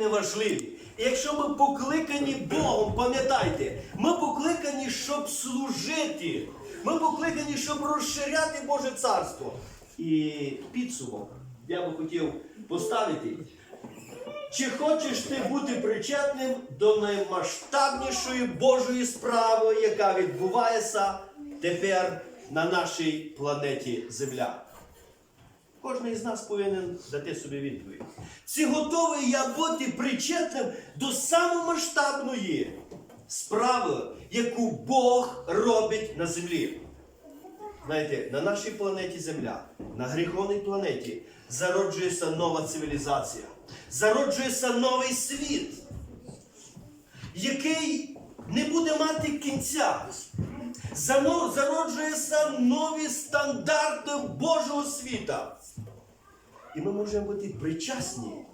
неважливі. І якщо ми покликані Богом, пам'ятайте, ми покликані, щоб служити. Ми покликані, щоб розширяти Боже царство. І підсумок я би хотів поставити. Чи хочеш ти бути причетним до наймасштабнішої Божої справи, яка відбувається тепер на нашій планеті Земля? Кожен із нас повинен дати собі відповідь. Чи готовий я бути причетним до самомасштабної справи, яку Бог робить на землі? Знаєте, на нашій планеті Земля, на гріховній планеті зароджується нова цивілізація, зароджується новий світ, який не буде мати кінця. Зароджуються нові стандарти Божого світа. І ми можемо бути причасні